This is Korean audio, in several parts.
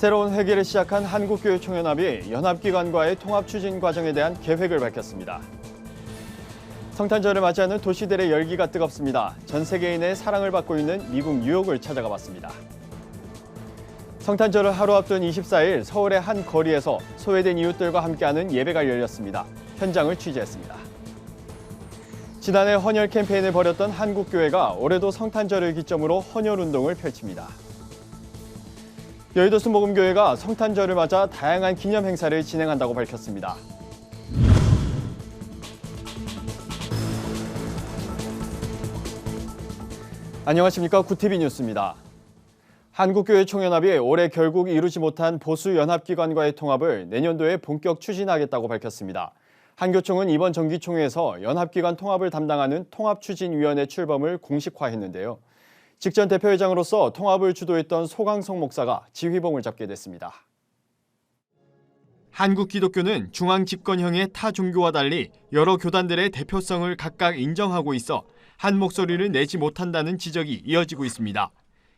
새로운 회기를 시작한 한국교회총연합이 연합기관과의 통합 추진 과정에 대한 계획을 밝혔습니다. 성탄절을 맞이하는 도시들의 열기가 뜨겁습니다. 전 세계인의 사랑을 받고 있는 미국 뉴욕을 찾아가 봤습니다. 성탄절을 하루 앞둔 24일 서울의 한 거리에서 소외된 이웃들과 함께하는 예배가 열렸습니다. 현장을 취재했습니다. 지난해 헌혈 캠페인을 벌였던 한국교회가 올해도 성탄절을 기점으로 헌혈 운동을 펼칩니다. 여의도 순복음교회가 성탄절을 맞아 다양한 기념 행사를 진행한다고 밝혔습니다. 안녕하십니까 구티비 뉴스입니다. 한국교회 총연합이 올해 결국 이루지 못한 보수 연합기관과의 통합을 내년도에 본격 추진하겠다고 밝혔습니다. 한교총은 이번 정기총회에서 연합기관 통합을 담당하는 통합추진위원회 출범을 공식화했는데요. 직전 대표회장으로서 통합을 주도했던 소강성 목사가 지휘봉을 잡게 됐습니다. 한국 기독교는 중앙 집권형의 타 종교와 달리 여러 교단들의 대표성을 각각 인정하고 있어 한 목소리를 내지 못한다는 지적이 이어지고 있습니다.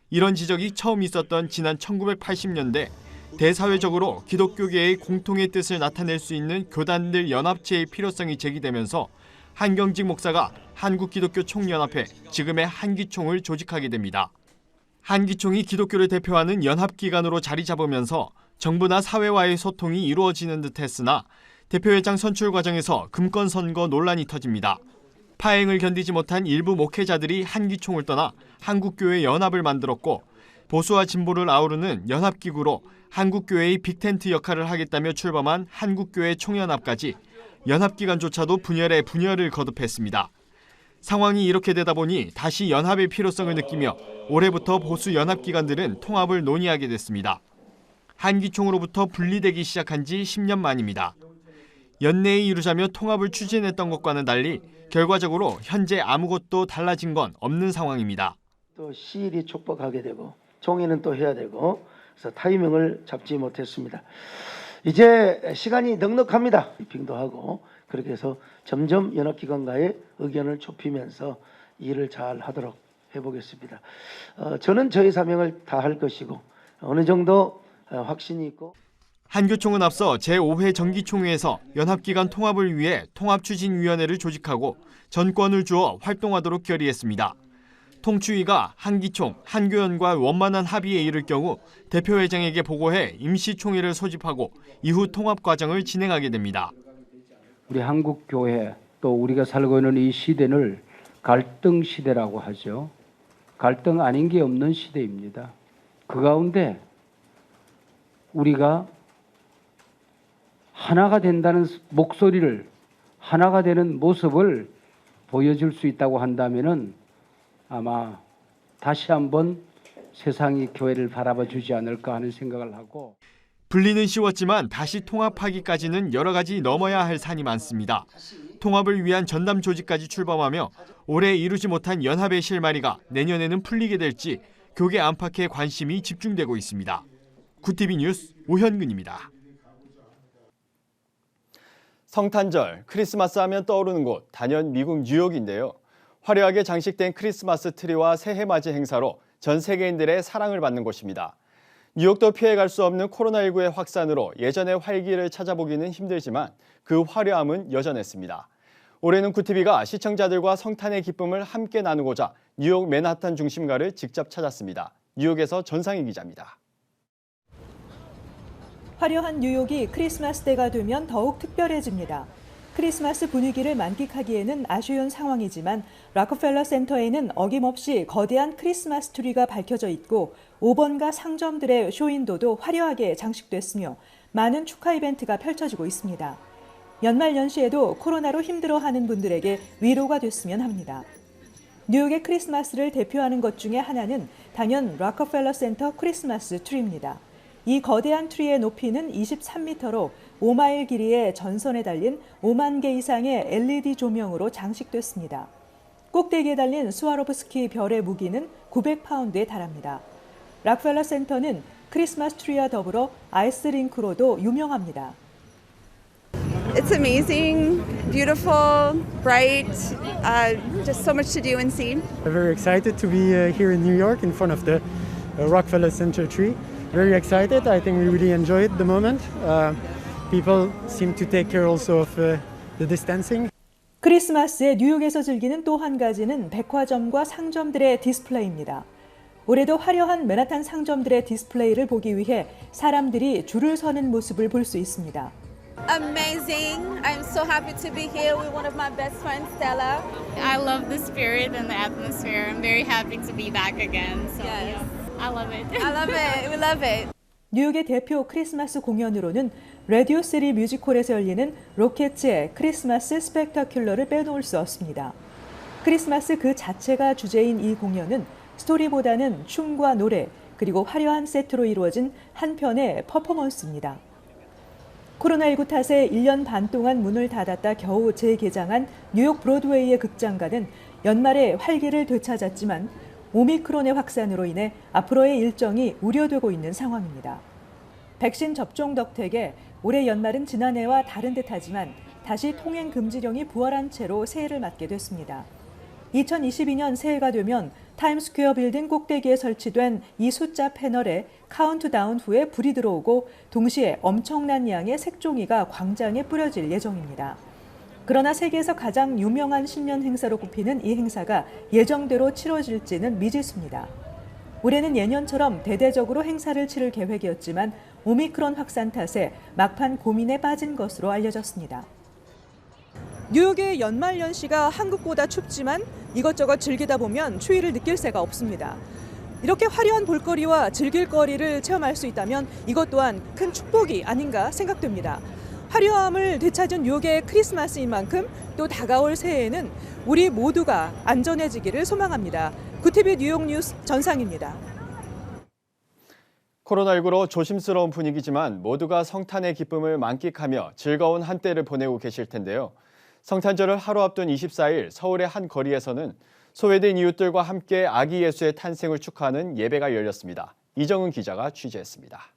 이런 지적이 처음 있었던 지난 1980년대 대사회적으로 기독교계의 공통의 뜻을 나타낼 수 있는 교단들 연합체의 필요성이 제기되면서 한경직 목사가 한국기독교 총연합회 지금의 한기총을 조직하게 됩니다. 한기총이 기독교를 대표하는 연합기관으로 자리 잡으면서 정부나 사회와의 소통이 이루어지는 듯 했으나 대표회장 선출 과정에서 금권 선거 논란이 터집니다. 파행을 견디지 못한 일부 목회자들이 한기총을 떠나 한국교회 연합을 만들었고 보수와 진보를 아우르는 연합기구로 한국교회의 빅텐트 역할을 하겠다며 출범한 한국교회 총연합까지 연합기관조차도 분열에 분열을 거듭했습니다. 상황이 이렇게 되다 보니 다시 연합의 필요성을 느끼며 올해부터 보수 연합기관들은 통합을 논의하게 됐습니다. 한기총으로부터 분리되기 시작한 지 10년 만입니다. 연내에 이루자며 통합을 추진했던 것과는 달리 결과적으로 현재 아무것도 달라진 건 없는 상황입니다. 또 시일이 촉박하게 되고 종이는 또 해야 되고 그래서 타이밍을 잡지 못했습니다. 이제 시간이 넉넉합니다. 빙도 하고 그렇게 해서 점점 연합기관과의 의견을 좁히면서 일을 잘 하도록 해보겠습니다. 어, 저는 저희 사명을 다할 것이고 어느 정도 어, 확신이 있고 한교총은 앞서 제5회 정기총회에서 연합기관 통합을 위해 통합추진위원회를 조직하고 전권을 주어 활동하도록 결의했습니다. 통추위가 한기총, 한교연과 원만한 합의에 이를 경우 대표회장에게 보고해 임시총회를 소집하고 이후 통합 과정을 진행하게 됩니다. 우리 한국 교회 또 우리가 살고 있는 이 시대를 갈등 시대라고 하죠. 갈등 아닌 게 없는 시대입니다. 그 가운데 우리가 하나가 된다는 목소리를 하나가 되는 모습을 보여줄 수 있다고 한다면은 아마 다시 한번 세상이 교회를 바라봐 주지 않을까 하는 생각을 하고 분리는 쉬웠지만 다시 통합하기까지는 여러 가지 넘어야 할 산이 많습니다. 통합을 위한 전담 조직까지 출범하며 올해 이루지 못한 연합의 실마리가 내년에는 풀리게 될지 교계 안팎에 관심이 집중되고 있습니다. 구티비 뉴스 오현근입니다. 성탄절, 크리스마스 하면 떠오르는 곳 단연 미국 뉴욕인데요. 화려하게 장식된 크리스마스 트리와 새해 맞이 행사로 전 세계인들의 사랑을 받는 곳입니다. 뉴욕도 피해갈 수 없는 코로나19의 확산으로 예전의 활기를 찾아보기는 힘들지만 그 화려함은 여전했습니다. 올해는 구티비가 시청자들과 성탄의 기쁨을 함께 나누고자 뉴욕 맨하탄 중심가를 직접 찾았습니다. 뉴욕에서 전상희 기자입니다. 화려한 뉴욕이 크리스마스 때가 되면 더욱 특별해집니다. 크리스마스 분위기를 만끽하기에는 아쉬운 상황이지만 락커펠러 센터에는 어김없이 거대한 크리스마스 트리가 밝혀져 있고 5번가 상점들의 쇼윈도도 화려하게 장식됐으며 많은 축하 이벤트가 펼쳐지고 있습니다. 연말 연시에도 코로나로 힘들어하는 분들에게 위로가 됐으면 합니다. 뉴욕의 크리스마스를 대표하는 것 중에 하나는 단연 락커펠러 센터 크리스마스 트리입니다. 이 거대한 트리의 높이는 23m로 5마일 길이의 전선에 달린 5만 개 이상의 LED 조명으로 장식됐습니다. 꼭대기에 달린 스와로브스키 별의 무기는 900파운드에 달합니다. 락펠러 센터는 크리스마스 트리와 더불어 아이스링크로도 유명합니다. It's amazing, beautiful, bright, uh, just so much to do and see. I'm very excited to be uh, here in New York in front of the uh, Rockefeller Center tree. Very excited. I think we really enjoyed the moment. Uh, people seem to take care also of uh, the distancing. 크리스마스에 뉴욕에서 즐기는 또 한 가지는 백화점과 상점들의 디스플레이입니다. 올해도 화려한 맨하탄 상점들의 디스플레이를 보기 위해 사람들이 줄을 서는 모습을 볼 수 있습니다. Amazing. I'm so happy to be here with one of my best friends, Stella. I love the spirit and the atmosphere. I'm very happy to be back again. So Yes. yeah, I love it. I love it. We love it. 뉴욕의 대표 크리스마스 공연으로는 라디오 시리 뮤지컬에서 열리는 로켓츠의 크리스마스 스펙타큘러를 빼놓을 수 없습니다. 크리스마스 그 자체가 주제인 이 공연은 스토리보다는 춤과 노래 그리고 화려한 세트로 이루어진 한 편의 퍼포먼스입니다. 코로나19 탓에 1년 반 동안 문을 닫았다 겨우 재개장한 뉴욕 브로드웨이의 극장가는 연말에 활기를 되찾았지만 오미크론의 확산으로 인해 앞으로의 일정이 우려되고 있는 상황입니다. 백신 접종 덕택에 올해 연말은 지난해와 다른 듯하지만 다시 통행 금지령이 부활한 채로 새해를 맞게 됐습니다. 2022년 새해가 되면 타임스퀘어 빌딩 꼭대기에 설치된 이 숫자 패널에 카운트다운 후에 불이 들어오고 동시에 엄청난 양의 색종이가 광장에 뿌려질 예정입니다. 그러나 세계에서 가장 유명한 신년 행사로 꼽히는 이 행사가 예정대로 치러질지는 미지수입니다. 올해는 예년처럼 대대적으로 행사를 치를 계획이었지만 오미크론 확산 탓에 막판 고민에 빠진 것으로 알려졌습니다. 뉴욕의 연말 연시가 한국보다 춥지만 이것저것 즐기다 보면 추위를 느낄 새가 없습니다. 이렇게 화려한 볼거리와 즐길 거리를 체험할 수 있다면 이것 또한 큰 축복이 아닌가 생각됩니다. 화려함을 되찾은 뉴욕의 크리스마스인 만큼 또 다가올 새해에는 우리 모두가 안전해지기를 소망합니다. 구티비 뉴욕 뉴스 전상입니다. 코로나19로 조심스러운 분위기지만 모두가 성탄의 기쁨을 만끽하며 즐거운 한때를 보내고 계실 텐데요. 성탄절을 하루 앞둔 24일 서울의 한 거리에서는 소외된 이웃들과 함께 아기 예수의 탄생을 축하하는 예배가 열렸습니다. 이정은 기자가 취재했습니다.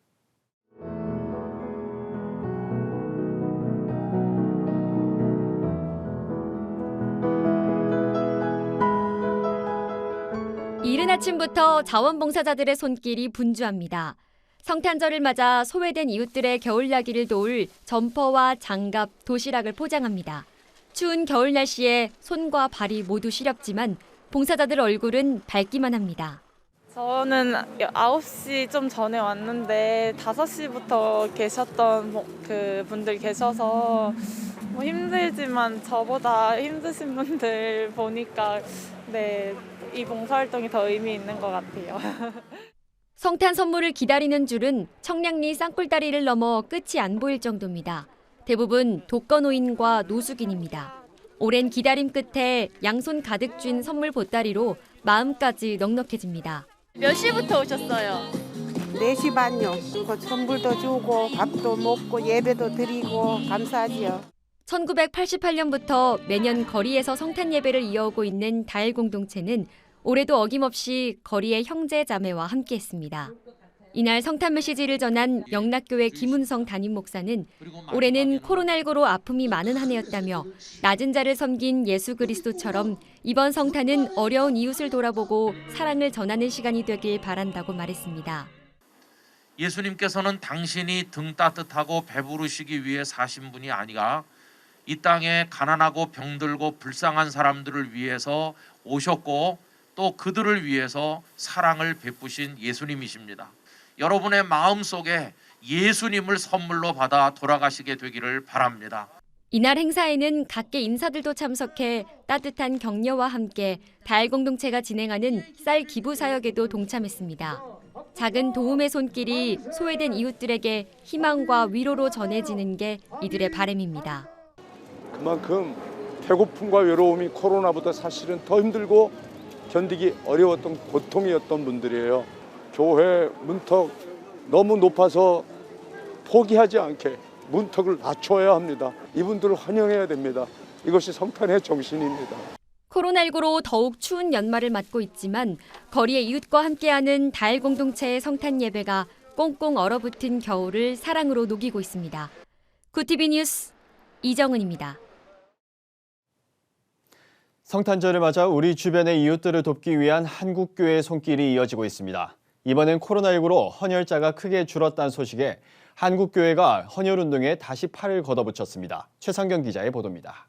이른 아침부터 자원봉사자들의 손길이 분주합니다. 성탄절을 맞아 소외된 이웃들의 겨울나기를 도울 점퍼와 장갑, 도시락을 포장합니다. 추운 겨울 날씨에 손과 발이 모두 시렵지만 봉사자들 얼굴은 밝기만 합니다. 저는 9시 좀 전에 왔는데 5시부터 계셨던 뭐- 그 분들 계셔서 뭐 힘들지만 저보다 힘드신 분들 보니까 네, 이 봉사활동이 더 의미 있는 것 같아요. 성탄 선물을 기다리는 줄은 청량리 쌍굴다리를 넘어 끝이 안 보일 정도입니다. 대부분 독거노인과 노숙인입니다. 오랜 기다림 끝에 양손 가득 쥔 선물 보따리로 마음까지 넉넉해집니다. 몇 시부터 오셨어요? 4시 반요. 그 선물도 주고 밥도 먹고 예배도 드리고 감사하지요. 1988년부터 매년 거리에서 성탄 예배를 이어오고 있는 다일 공동체는 올해도 어김없이 거리의 형제 자매와 함께했습니다. 이날 성탄 메시지를 전한 영락교회 김은성 담임 목사는 올해는 코로나19로 아픔이 많은 한 해였다며 낮은 자를 섬긴 예수 그리스도처럼 이번 성탄은 어려운 이웃을 돌아보고 사랑을 전하는 시간이 되길 바란다고 말했습니다. 예수님께서는 당신이 등 따뜻하고 배부르시기 위해 사신 분이 아니라 이 땅에 가난하고 병들고 불쌍한 사람들을 위해서 오셨고 또 그들을 위해서 사랑을 베푸신 예수님이십니다. 여러분의 마음 속에 예수님을 선물로 받아 돌아가시게 되기를 바랍니다. 이날 행사에는 각계 인사들도 참석해 따뜻한 격려와 함께 달 공동체가 진행하는 쌀 기부 사역에도 동참했습니다. 작은 도움의 손길이 소외된 이웃들에게 희망과 위로로 전해지는 게 이들의 바람입니다. 그만큼 배고픔과 외로움이 코로나보다 사실은 더 힘들고 견디기 어려웠던 고통이었던 분들이에요. 교회 문턱 너무 높아서 포기하지 않게 문턱을 낮춰야 합니다. 이분들을 환영해야 됩니다. 이것이 성탄의 정신입니다. 코로나19로 더욱 추운 연말을 맞고 있지만 거리의 이웃과 함께하는 달 공동체의 성탄 예배가 꽁꽁 얼어붙은 겨울을 사랑으로 녹이고 있습니다. 구티비 뉴스 이정은입니다. 성탄절을 맞아 우리 주변의 이웃들을 돕기 위한 한국교회의 손길이 이어지고 있습니다. 이번엔 코로나19로 헌혈자가 크게 줄었다는 소식에 한국교회가 헌혈운동에 다시 팔을 걷어붙였습니다. 최상경 기자의 보도입니다.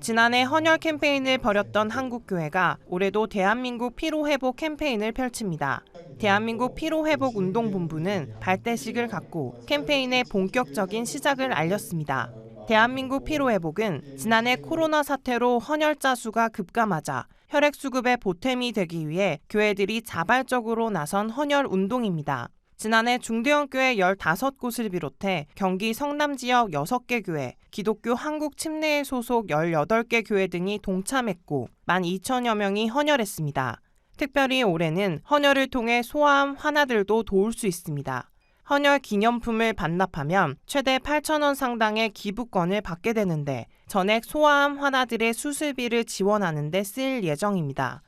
지난해 헌혈 캠페인을 벌였던 한국교회가 올해도 대한민국 피로회복 캠페인을 펼칩니다. 대한민국 피로회복 운동본부는 발대식을 갖고 캠페인의 본격적인 시작을 알렸습니다. 대한민국 피로회복은 지난해 코로나 사태로 헌혈자 수가 급감하자 혈액 수급에 보탬이 되기 위해 교회들이 자발적으로 나선 헌혈 운동입니다. 지난해 중대형 교회 15곳을 비롯해 경기 성남 지역 6개 교회, 기독교 한국 침례회 소속 18개 교회 등이 동참했고 12,000여 명이 헌혈했습니다. 특별히 올해는 헌혈을 통해 소아암 환아들도 도울 수 있습니다. 헌혈 기념품을 반납하면 최대 8,000원 상당의 기부권을 받게 되는데 전액 소아암 환아들의 수술비를 지원하는 데 쓰일 예정입니다.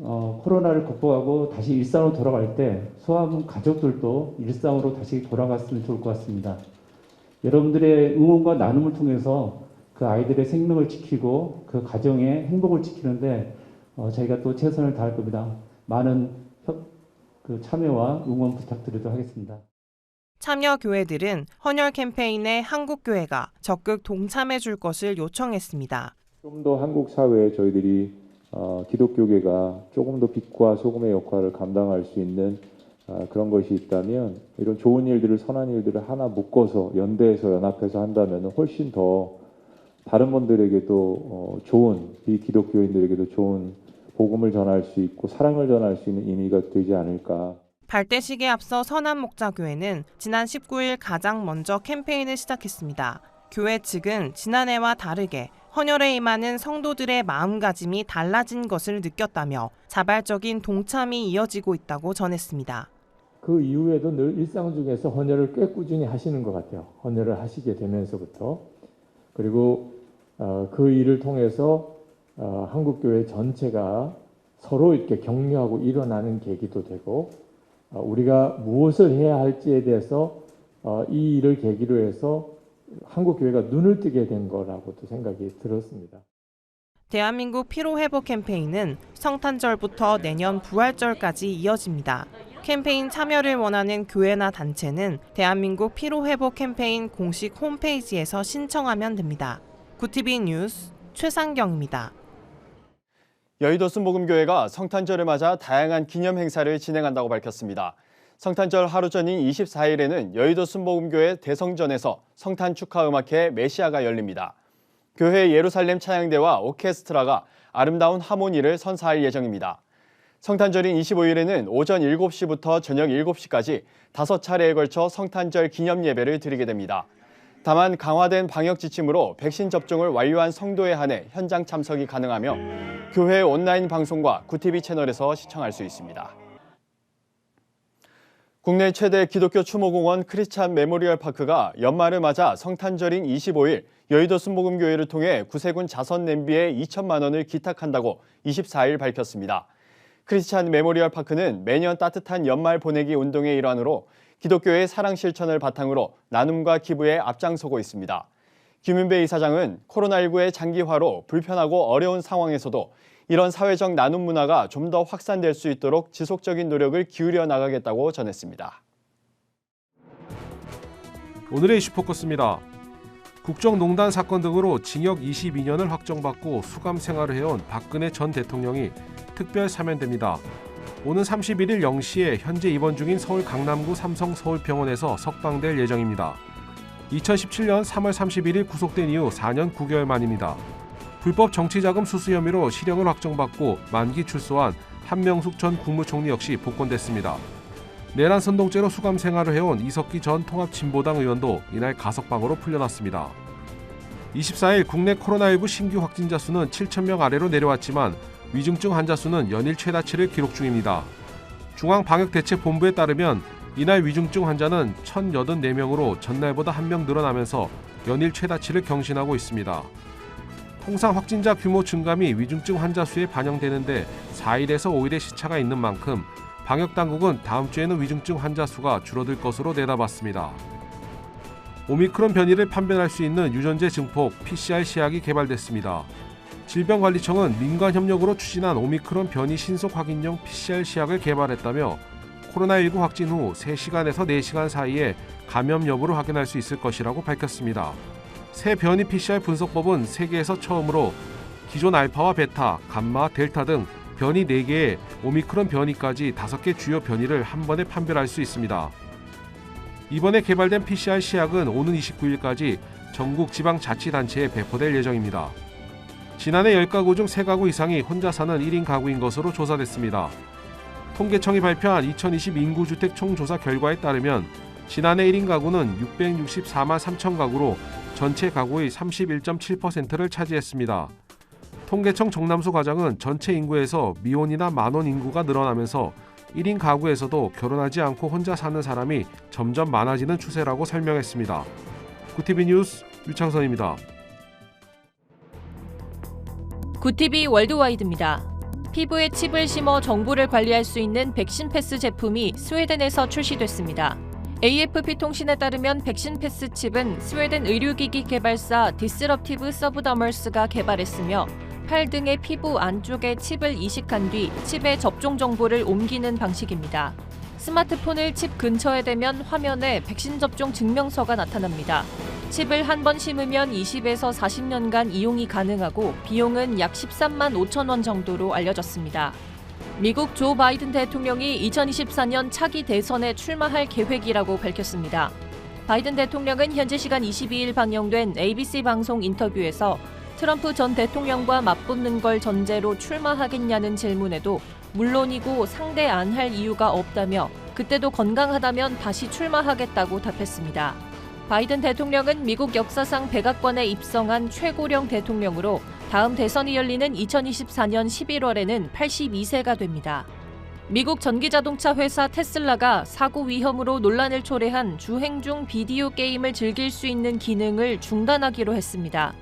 어, 코로나를 극복하고 다시 일상으로 돌아갈 때 소아암 가족들도 일상으로 다시 돌아갔으면 좋을 것 같습니다. 여러분들의 응원과 나눔을 통해서 그 아이들의 생명을 지키고 그 가정의 행복을 지키는데 어, 저희가 또 최선을 다할 겁니다. 많은 협, 그 참여와 응원 부탁드리도록 하겠습니다. 참여 교회들은 헌혈 캠페인에 한국 교회가 적극 동참해 줄 것을 요청했습니다. 좀 더 한국 사회에 저희들이 어, 기독교계가 조금 더 빛과 소금의 역할을 감당할 수 있는 아, 그런 것이 있다면 이런 좋은 일들을 선한 일들을 하나 묶어서 연대해서 연합해서 한다면 훨씬 더 다른 분들에게도 어, 좋은 이 기독교인들에게도 좋은 복음을 전할 수 있고 사랑을 전할 수 있는 의미가 되지 않을까. 발대식에 앞서 선한 목자교회는 지난 19일 가장 먼저 캠페인을 시작했습니다. 교회 측은 지난해와 다르게 헌혈에 임하는 성도들의 마음가짐이 달라진 것을 느꼈다며 자발적인 동참이 이어지고 있다고 전했습니다. 그 이후에도 늘 일상 중에서 헌혈을 꽤 꾸준히 하시는 것 같아요. 헌혈을 하시게 되면서부터 그리고 어, 그 일을 통해서 어, 한국 교회 전체가 서로 이렇게 격려하고 일어나는 계기도 되고 어, 우리가 무엇을 해야 할지에 대해서 어, 이 일을 계기로 해서 한국 교회가 눈을 뜨게 된 거라고도 생각이 들었습니다. 대한민국 피로 회복 캠페인은 성탄절부터 내년 부활절까지 이어집니다. 캠페인 참여를 원하는 교회나 단체는 대한민국 피로 회복 캠페인 공식 홈페이지에서 신청하면 됩니다. 구티비 뉴스 최상경입니다. 여의도 순복음교회가 성탄절을 맞아 다양한 기념 행사를 진행한다고 밝혔습니다. 성탄절 하루 전인 24일에는 여의도 순복음교회 대성전에서 성탄 축하 음악회 메시아가 열립니다. 교회 예루살렘 찬양대와 오케스트라가 아름다운 하모니를 선사할 예정입니다. 성탄절인 25일에는 오전 7시부터 저녁 7시까지 다섯 차례에 걸쳐 성탄절 기념 예배를 드리게 됩니다. 다만 강화된 방역 지침으로 백신 접종을 완료한 성도에 한해 현장 참석이 가능하며 교회 온라인 방송과 구티비 채널에서 시청할 수 있습니다. 국내 최대 기독교 추모공원 크리스찬 메모리얼 파크가 연말을 맞아 성탄절인 25일 여의도 순복음교회를 통해 구세군 자선 냄비에 2천만 원을 기탁한다고 24일 밝혔습니다. 크리스찬 메모리얼 파크는 매년 따뜻한 연말 보내기 운동의 일환으로 기독교의 사랑 실천을 바탕으로 나눔과 기부에 앞장서고 있습니다. 김윤배 이사장은 코로나19의 장기화로 불편하고 어려운 상황에서도 이런 사회적 나눔 문화가 좀 더 확산될 수 있도록 지속적인 노력을 기울여 나가겠다고 전했습니다. 오늘의 슈퍼커스입니다. 국정농단 사건 등으로 징역 22년을 확정받고 수감 생활을 해온 박근혜 전 대통령이 특별 사면됩니다. 오는 31일 0시에 현재 입원 중인 서울 강남구 삼성 서울병원에서 석방될 예정입니다. 2017년 3월 31일 구속된 이후 4년 9개월 만입니다. 불법 정치자금 수수 혐의로 실형을 확정받고 만기 출소한 한명숙 전 국무총리 역시 복권됐습니다. 내란 선동죄로 수감 생활을 해온 이석기 전 통합진보당 의원도 이날 가석방으로 풀려났습니다. 24일 국내 코로나19 신규 확진자 수는 7,000명 아래로 내려왔지만 위중증 환자 수는 연일 최다치를 기록 중입니다. 중앙방역대책본부에 따르면 이날 위중증 환자는 1,084명으로 전날보다 1명 늘어나면서 연일 최다치를 경신하고 있습니다. 통상 확진자 규모 증감이 위중증 환자 수에 반영되는데 4일에서 5일의 시차가 있는 만큼 방역 당국은 다음 주에는 위중증 환자 수가 줄어들 것으로 내다봤습니다. 오미크론 변이를 판별할 수 있는 유전제 증폭 PCR 시약이 개발됐습니다. 질병관리청은 민간 협력으로 추진한 오미크론 변이 신속 확인용 PCR 시약을 개발했다며 코로나19 확진 후 3시간에서 4시간 사이에 감염 여부를 확인할 수 있을 것이라고 밝혔습니다. 새 변이 PCR 분석법은 세계에서 처음으로 기존 알파와 베타, 감마, 델타 등 변이 4개의 오미크론 변이까지 5개 주요 변이를 한 번에 판별할 수 있습니다. 이번에 개발된 PCR 시약은 오는 29일까지 전국 지방 자치단체에 배포될 예정입니다. 지난해 10가구 중 3가구 이상이 혼자 사는 1인 가구인 것으로 조사됐습니다. 통계청이 발표한 2020 인구주택 총조사 결과에 따르면 지난해 1인 가구는 664만 3천 가구로 전체 가구의 31.7%를 차지했습니다. 통계청 정남수 과장은 전체 인구에서 미혼이나 만혼 인구가 늘어나면서 1인 가구에서도 결혼하지 않고 혼자 사는 사람이 점점 많아지는 추세라고 설명했습니다. 구티비 뉴스 유창선입니다. 구티비 월드와이드입니다. 피부에 칩을 심어 정보를 관리할 수 있는 백신 패스 제품이 스웨덴에서 출시됐습니다. AFP 통신에 따르면 백신 패스 칩은 스웨덴 의료기기 개발사 디스럽티브 서브더머스가 개발했으며 팔 등의 피부 안쪽에 칩을 이식한 뒤 칩의 접종 정보를 옮기는 방식입니다. 스마트폰을 칩 근처에 대면 화면에 백신 접종 증명서가 나타납니다. 칩을 한 번 심으면 20에서 40년간 이용이 가능하고 비용은 약 13만 5천 원 정도로 알려졌습니다. 미국 조 바이든 대통령이 2024년 차기 대선에 출마할 계획이라고 밝혔습니다. 바이든 대통령은 현지 시간 22일 방영된 ABC 방송 인터뷰에서 트럼프 전 대통령과 맞붙는 걸 전제로 출마하겠냐는 질문에도 물론이고 상대 안 할 이유가 없다며 그때도 건강하다면 다시 출마하겠다고 답했습니다. 바이든 대통령은 미국 역사상 백악관에 입성한 최고령 대통령으로 다음 대선이 열리는 2024년 11월에는 82세가 됩니다. 미국 전기자동차 회사 테슬라가 사고 위험으로 논란을 초래한 주행 중 비디오 게임을 즐길 수 있는 기능을 중단하기로 했습니다.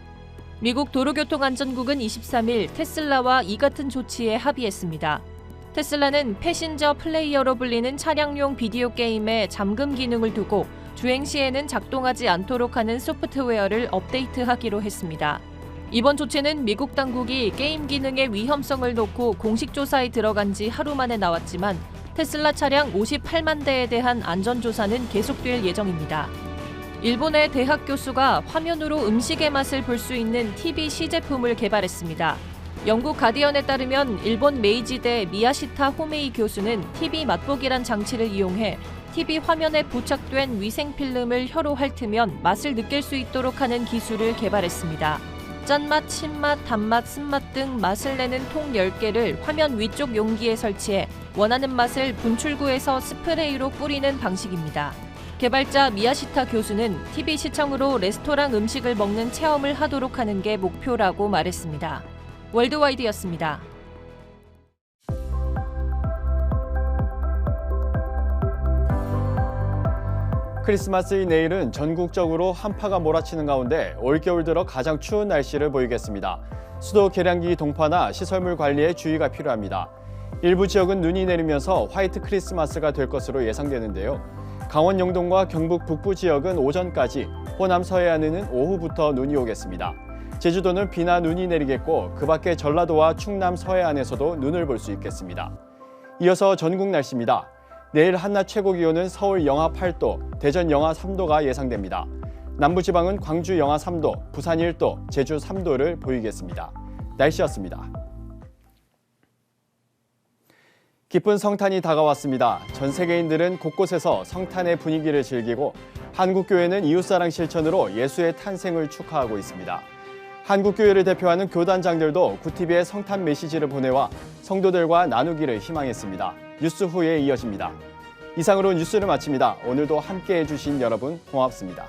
미국 도로교통안전국은 23일 테슬라와 이 같은 조치에 합의했습니다. 테슬라는 패신저 플레이어로 불리는 차량용 비디오 게임에 잠금 기능을 두고 주행 시에는 작동하지 않도록 하는 소프트웨어를 업데이트하기로 했습니다. 이번 조치는 미국 당국이 게임 기능의 위험성을 놓고 공식 조사에 들어간 지 하루 만에 나왔지만 테슬라 차량 58만 대에 대한 안전 조사는 계속될 예정입니다. 일본의 대학 교수가 화면으로 음식의 맛을 볼 수 있는 TV 시제품을 개발했습니다. 영국 가디언에 따르면 일본 메이지대 미야시타 호메이 교수는 TV 맛보기란 장치를 이용해 TV 화면에 부착된 위생 필름을 혀로 핥으면 맛을 느낄 수 있도록 하는 기술을 개발했습니다. 짠맛, 신맛, 단맛, 쓴맛 등 맛을 내는 통 10개를 화면 위쪽 용기에 설치해 원하는 맛을 분출구에서 스프레이로 뿌리는 방식입니다. 개발자 미야시타 교수는 TV 시청으로 레스토랑 음식을 먹는 체험을 하도록 하는 게 목표라고 말했습니다. 월드와이드였습니다. 크리스마스의 내일은 전국적으로 한파가 몰아치는 가운데 올겨울 들어 가장 추운 날씨를 보이겠습니다. 수도 계량기 동파나 시설물 관리에 주의가 필요합니다. 일부 지역은 눈이 내리면서 화이트 크리스마스가 될 것으로 예상되는데요. 강원 영동과 경북 북부 지역은 오전까지, 호남 서해안에는 오후부터 눈이 오겠습니다. 제주도는 비나 눈이 내리겠고 그 밖에 전라도와 충남 서해안에서도 눈을 볼 수 있겠습니다. 이어서 전국 날씨입니다. 내일 한낮 최고 기온은 서울 영하 8도, 대전 영하 3도가 예상됩니다. 남부지방은 광주 영하 3도, 부산 1도, 제주 3도를 보이겠습니다. 날씨였습니다. 기쁜 성탄이 다가왔습니다. 전 세계인들은 곳곳에서 성탄의 분위기를 즐기고 한국교회는 이웃사랑 실천으로 예수의 탄생을 축하하고 있습니다. 한국교회를 대표하는 교단장들도 구티비의 성탄 메시지를 보내와 성도들과 나누기를 희망했습니다. 뉴스 후에 이어집니다. 이상으로 뉴스를 마칩니다. 오늘도 함께해 주신 여러분 고맙습니다.